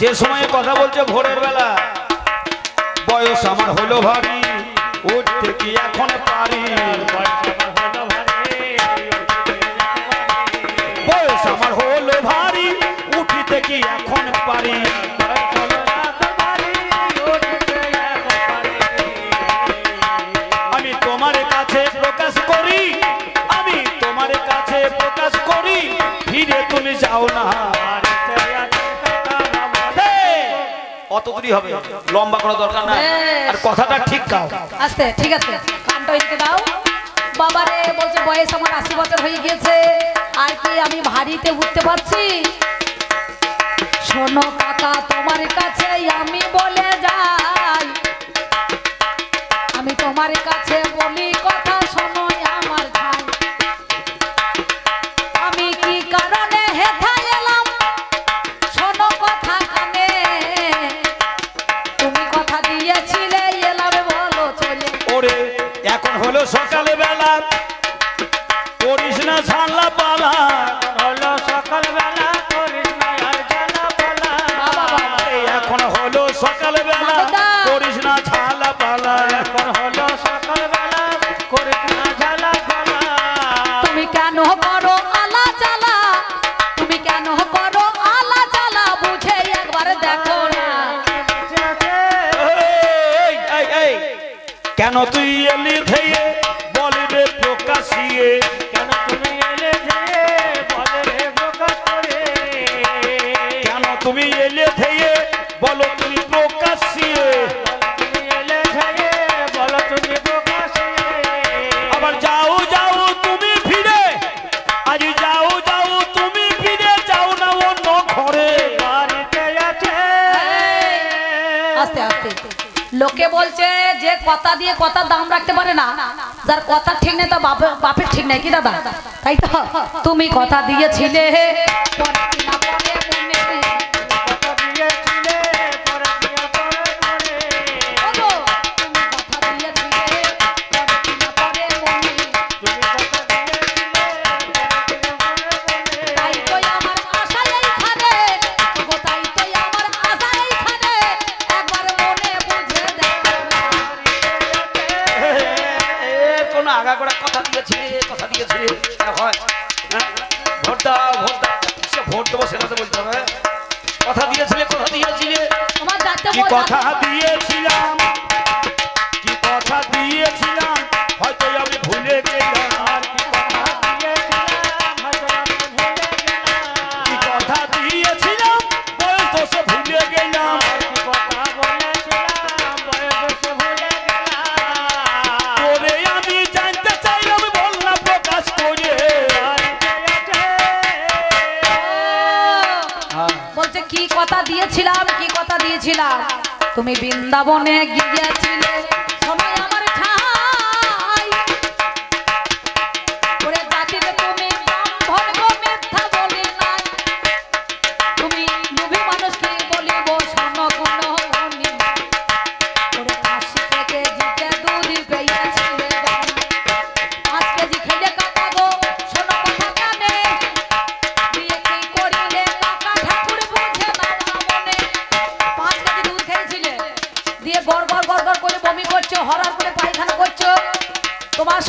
যে সময়ে কথা বলছে ভোরের বেলা, বয়স আমার হলো ভারী উঠতে কি এখন পারি। বয়স আমার হলো ভারী উঠিতে কি এখন পারি। আমি তোমার কাছে প্রকাশ করি, আমি তোমার কাছে প্রকাশ করি, ফিরে তুমি যাও না। অত দূরই হবে। লম্বা করা দরকার আর কথাটা ঠিক কাও আস্তে ঠিক আছে। কানটা দাও। বাবারে বলছে বয়স আমার আশি বছর হয়ে গিয়েছে। আর কি আমি ভারীতে উঠতে পারছি? শোনো কাকা তোমার কাছে আমি বলে যাই। আমি তোমার কাছে বলি হলো লোকে বলছে যে কথা দিয়ে কথা দাম রাখতে পারে না। যার কথা ঠিক নেই তো বাপে- বাপের ঠিক নেই, কি দাদা? তাই তো? তুমি কথা দিয়েছিলে। কোন আগা করা কথা দিয়েছে কথা দিয়েছে হয়? ভোট দাও ভোট দাও ভোট দেবো সেটা তো বলতে হবে। কথা দিয়েছিলে কথা দিয়েছিলে। কি কথা দিয়েছিলাম? কি কথা দিয়েছিলাম? হয়তো আমি ভুলে গেলাম। বলছে কি কথা দিয়েছিলাম? কি কথা দিয়েছিলাম? তুমি বৃন্দাবনে গিয়েছিলে।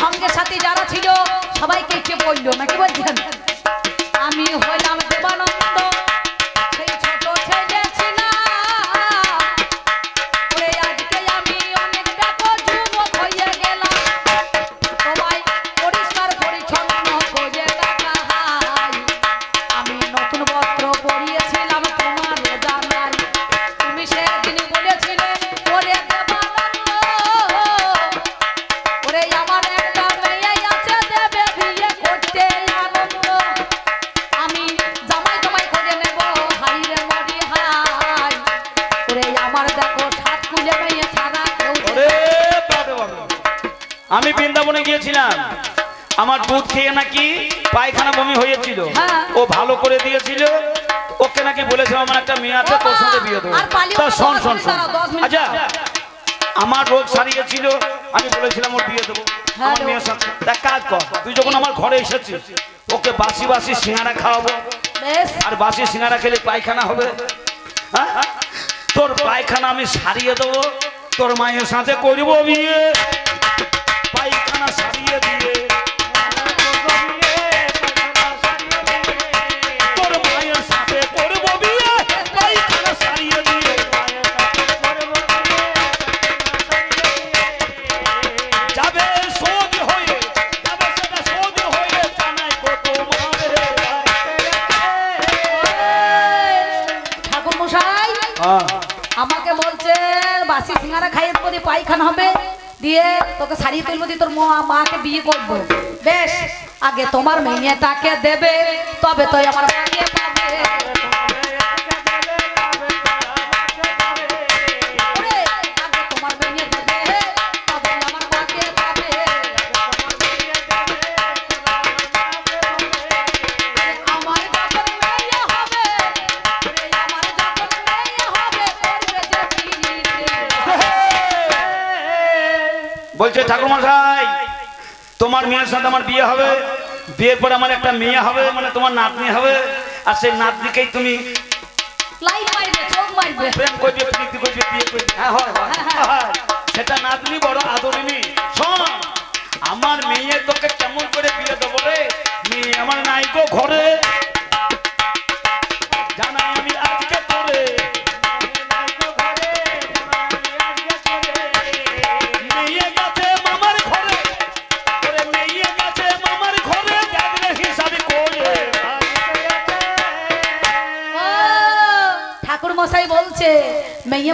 সঙ্গে সাথে যারা ছিল সবাইকে কে বলল নাকি বলছেন? আমি হইলাম দেবানন্দ। আমি বৃন্দাবনে গিয়েছিলাম। আমার দুধ খেয়ে নাকি পায়খানা বমি হয়েছিল। হ্যাঁ। ও ভালো করে দিয়েছিল। ওকে নাকি বলেছে আমার একটা মেয়ে আছে তোর সাথে বিয়ে দেবো। তা শোন শোন শোন। আচ্ছা আমার রোগ সারিয়েছিল আমি বলেছিলাম ওর বিয়ে দেবো। আমার। মেয়ের সাথে তা কাজ কর তুই যখন আমার ঘরে এসেছিস ওকে বাসি বাসি সিঙ্গারা খাওয়াবো। আর বাসি সিঙ্গারা খেলে পায়খানা হবে। হ্যাঁ? তোর পায়খানা আমি সারিয়ে দেবো তোর মায়ের সাথে করব বিয়ে। দিয়ে বিয়ে করব। বেশ আগে তোমার মেয়েটাকে দেবে তবে তো আমার তোমার মেয়ের সাথে আমার বিয়ে হবে বিয়ের পরে আমার একটা মেয়ে হবে মানে তোমার নাতনি হবে আর সেই নাতনিকেই তুমি লাইট মারবে, চোখ প্রেম করবে প্রীতি করবে বিয়ে করবে। হ্যাঁ হয় হয়, হয়। সেটা নাতনি বড় আদরিনী শোন আমার মেয়ে তোকে কেমন করে বিয়ে দেবো রে? মেয়ে আমার নাই গো ঘরে।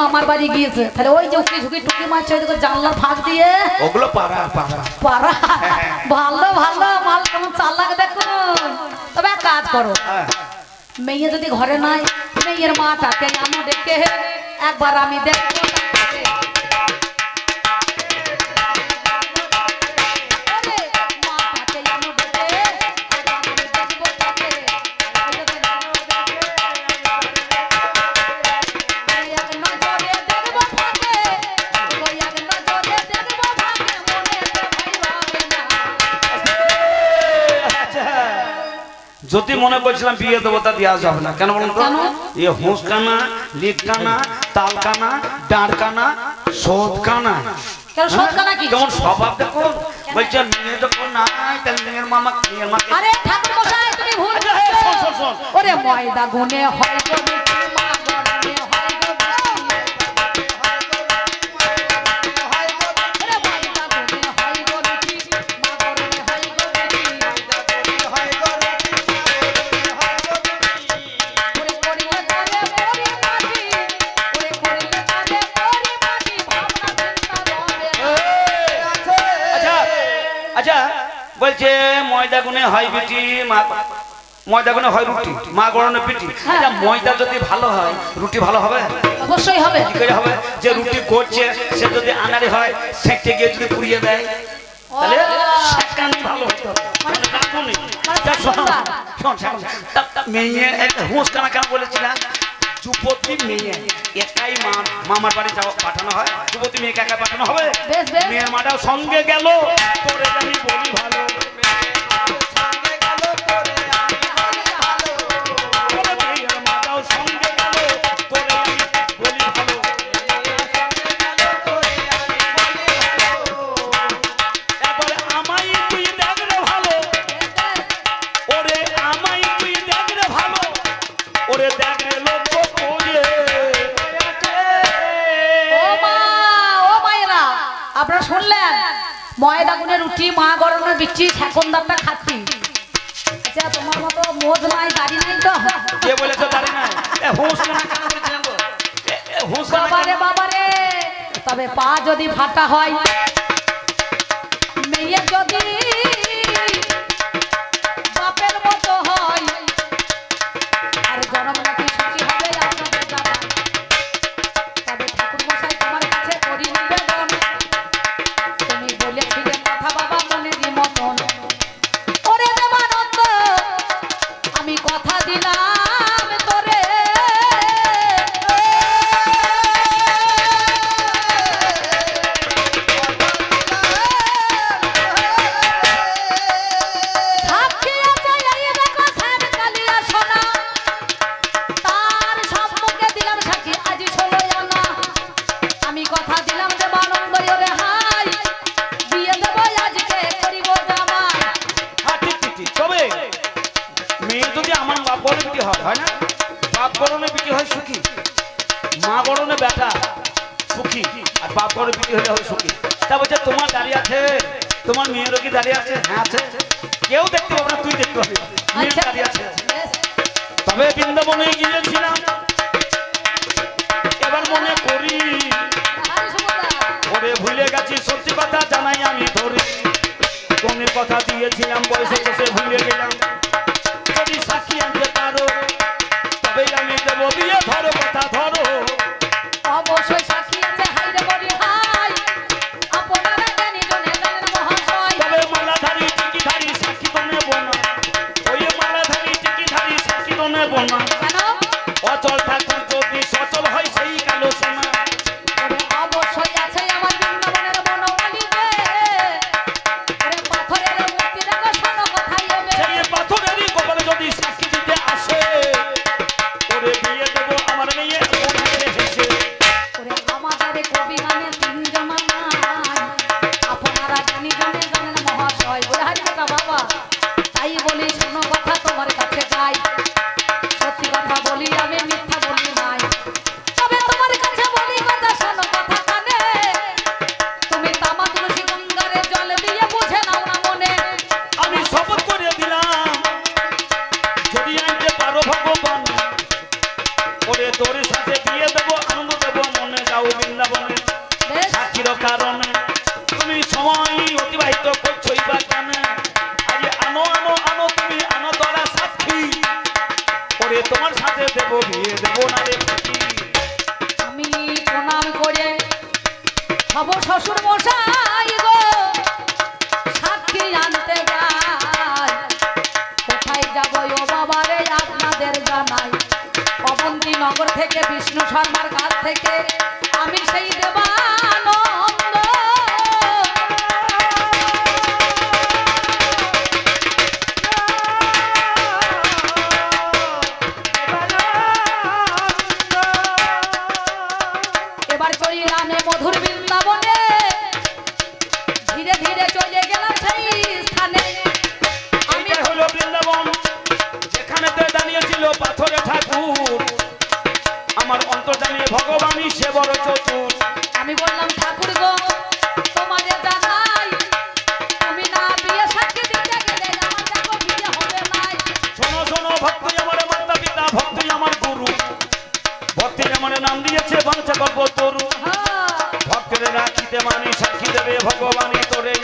মামার বাড়ি গিয়েছে। তাহলে ওই যে উকি ঝুঁকি টুকি মারছে ওই জানলার ফাঁক দিয়ে। ওগুলো পাড়া পাড়া। পারা ভালো ভালো মাল কেমন চাল লাগে দেখুন তবে এক কাজ করো। হ্যাঁ। মেয়ে যদি ঘরে নাই মেয়ের মাটাকে আমি দেখে একবার আমি দেখব যদি মনে করছিলাম বিয়ে দেবো তা দেওয়া যাবে না। কেন বলুন তো? এ হুঁসকানা লিটকানা তালকানা ডাঁড়কানা সৎকানা কি? কেমন স্বভাব দেখুন? বলছে মেয়ে যখন নাই তাহলে মেয়ের মামা মেয়ের মাকে? আরে ঠাকুর মশাই তুমি ভুল এই, শোন, শোন, শোন। করছ। ওরে ময়দা গুনে হয় ময়দা গুনে হয় রুটি মা গড়ানো পিটি আচ্ছা ময়দা যদি ভালো হয় রুটি ভালো হবে? অবশ্যই হবে। কি করে হবে? যে রুটি করছে সে যদি আনারি হয় সেঁকতে গিয়ে যদি পুড়িয়ে দেয় তাহলে সেকানি ভালো হতো। মানে রাঁধুনি। মানে তা মেয়ে একটা হুঁশ কানা কেন বলেছিলাম যুবতী মেয়ে একাই মা মামার বাড়ি যাওয়া পাঠানো হয়। যুবতী মেয়েকে একা পাঠানো হবে। মেয়ের মাটাও সঙ্গে গেল। তোরে আমি বলি ভালো। আপনারা শুনলেন? ময়দা গুনে রুটি মা গরমের বিচ্ছি সেকন্দারটা খাচ্ছি। আচ্ছা তোমার মতো মোজ নাই দাড়ি নাই তো? কে বলেছে দাড়ি নাই? হুঁশ না কেন বলেছিলেন হুঁশ বাবারে বাবারে। তবে পা যদি ফাটা হয় মেয়ে যদি তা বলছে তোমার দাঁড়িয়ে আছে তোমার মেয়েরও কি দাঁড়িয়ে আছে? হ্যাঁ আছে। কেউ দেখতে পাবে না তুই দেখতে পাবি। আচ্ছা। দাঁড়িয়ে আছে। তবে বৃন্দাবনে গিয়েছিলাম। এবার মনে করি। ভুলে গেছি সত্যি কথা জানাই আমি ধরি। কোনের কথা দিয়েছিলাম বয়সে আমি সেই দেবা নাম দিয়েছে বংশ গল্প তরু। হ্যাঁ। ভক্তরে রাখিতে মানি সাক্ষী দেবে ভগবানই তোরে।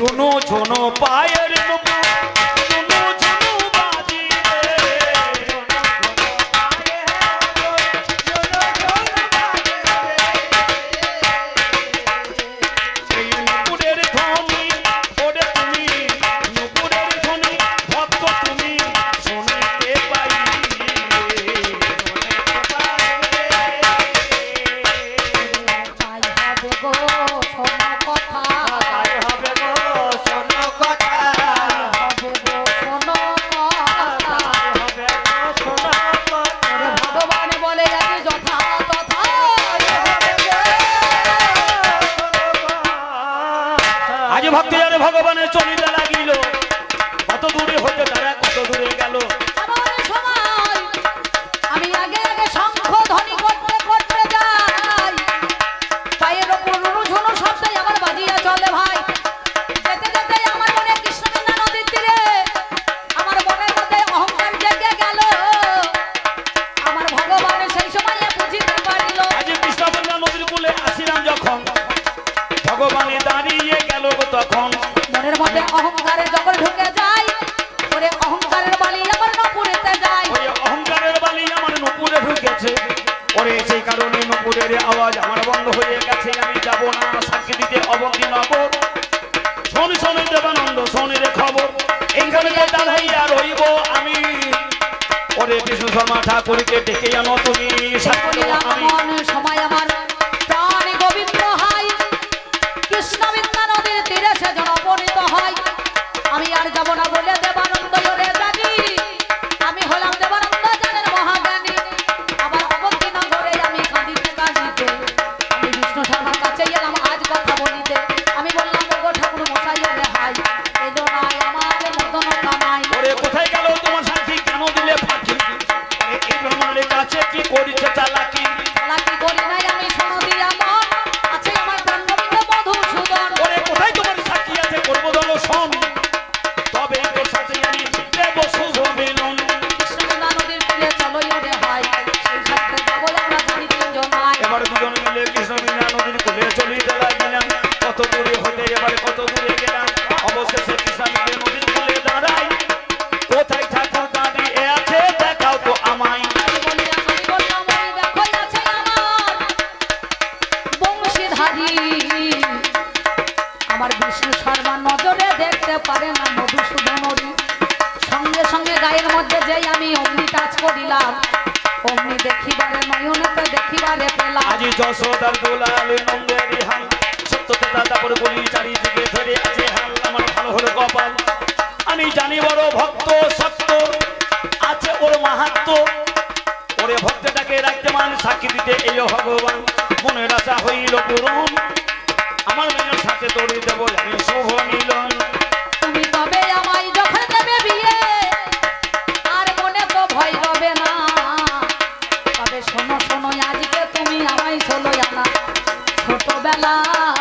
রুনু ঝুনু পায় শোন শোন দেবানন্দ শোনে রে খবর। এইখানে দাঁড়াইয়া রইব আমি। ওরে বিষ্ণু শর্মা ঠাকুরকে ডেকে আনো তুমি সময় আমার টাচ অমনি দেখিবারে নয়নতে দেখিবারে পেলাম। আজি যশোদার দোলাল নন্দের হাল। সত্যতে দাদা করে বলি চারিদিকে ধরে আছে হাল। আমার ভালো হলো কপাল। আমি জানি বড় ভক্ত, সত্য। আছে ওর মাহাত্ম। ওরে ভক্তটাকে রাখতে মান সাক্ষী দিতে এলো ভগবান। মনের আশা হইল পূরণ। আমার মেয়ের সাথে দড়ি দেব আমি শুভ মিলন। ছোটবেলায়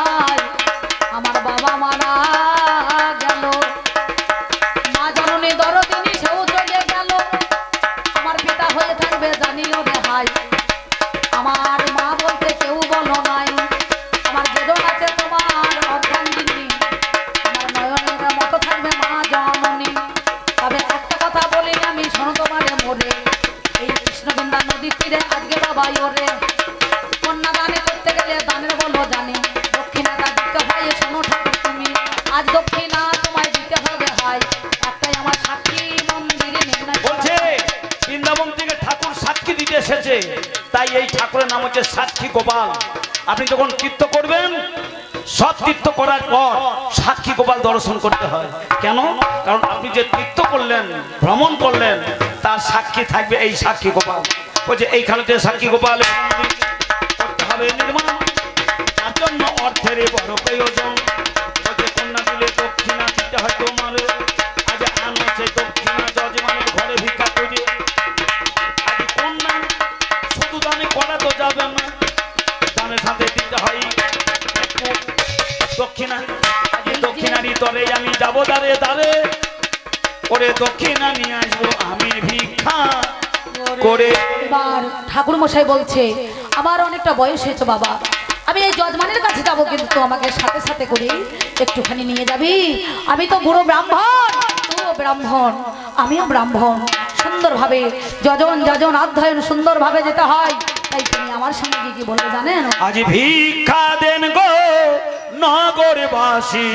এসেছে। তাই এই ঠাকুরের নাম হচ্ছে সাক্ষী গোপাল। আপনি যখন তীর্থ করবেন, সব তীর্থ করার পর সাক্ষী গোপাল দর্শন করতে হয়। কেন? কারণ আপনি যে তীর্থ করলেন, ভ্রমণ করলেন, তার সাক্ষী থাকবে এই সাক্ষী গোপাল। বলছে এইখানে যে সাক্ষী গোপাল, করতে হবে নির্মাণ। তার জন্য অর্থের বড় প্রয়োজন। দক্ষিণারি তরে আমি যাব দাঁড়ে দাঁড়ে ওরে দক্ষিণা নিয়ে আসব আমি ভিক্ষা করে। এবার ঠাকুর মশাই বলছে আমার অনেকটা বয়স হয়েছে বাবা। আমি এই যজমানের কাছে যাব কিন্তু আমাকে সাথে সাথে করে একটুখানি নিয়ে যাবি। আমি তো বুড়ো ব্রাহ্মণ তুইও ব্রাহ্মণ আমিও ব্রাহ্মণ। সুন্দরভাবে যজন যজন অধ্যয়ন সুন্দরভাবে যেতে হয়। তাই তুমি আমার সঙ্গে কি কি বলবে জানেন? আজ ভিক্ষা দেন গো নগরবাসী।